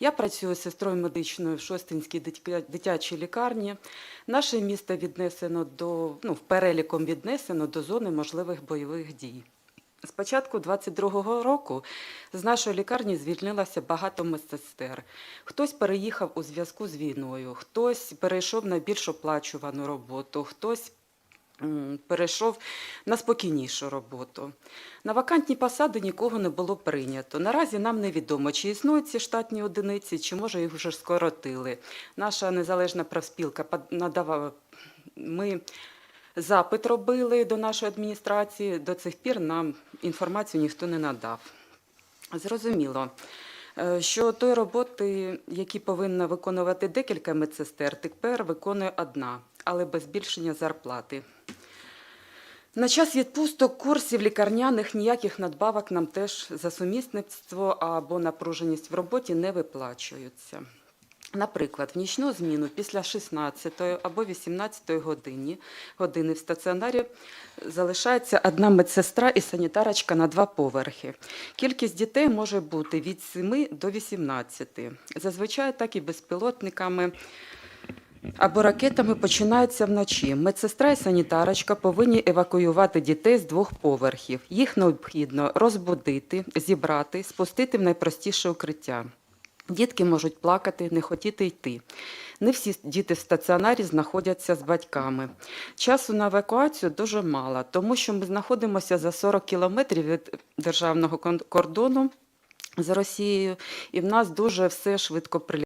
Я працюю сестрою медичною в Шостинській дитячій лікарні. Наше місто віднесено до ну, переліком віднесено до зони можливих бойових дій. З початку 22-го року з нашої лікарні звільнилося багато медсестер. Хтось переїхав у зв'язку з війною, хтось перейшов на більш оплачувану роботу, хтось перейшов на спокійнішу роботу. На вакантні посади нікого не було прийнято. Наразі нам невідомо, чи існують ці штатні одиниці, чи може їх вже скоротили. Наша незалежна профспілка под- надавала. Ми запит робили до нашої адміністрації. До цих пір нам інформацію ніхто не надав. Зрозуміло, е, що той роботи, які повинна виконувати декілька медсестер, тепер виконує одна, але без збільшення зарплати. На час відпусток курсів лікарняних ніяких надбавок нам теж за сумісництво або напруженість в роботі не виплачуються. Наприклад, в нічну зміну після 16 або 18 години, години в стаціонарі залишається одна медсестра і санітарочка на два поверхи. Кількість дітей може бути від 7 до 18. Зазвичай так і безпілотниками або ракетами починаються вночі. Медсестра і санітарочка повинні евакуювати дітей з двох поверхів. Їх необхідно розбудити, зібрати, спустити в найпростіше укриття. Дітки можуть плакати, не хотіти йти. Не всі діти в стаціонарі знаходяться з батьками. Часу на евакуацію дуже мало, тому що ми знаходимося за 40 кілометрів від державного кордону з Росією, і в нас дуже все швидко прилітає.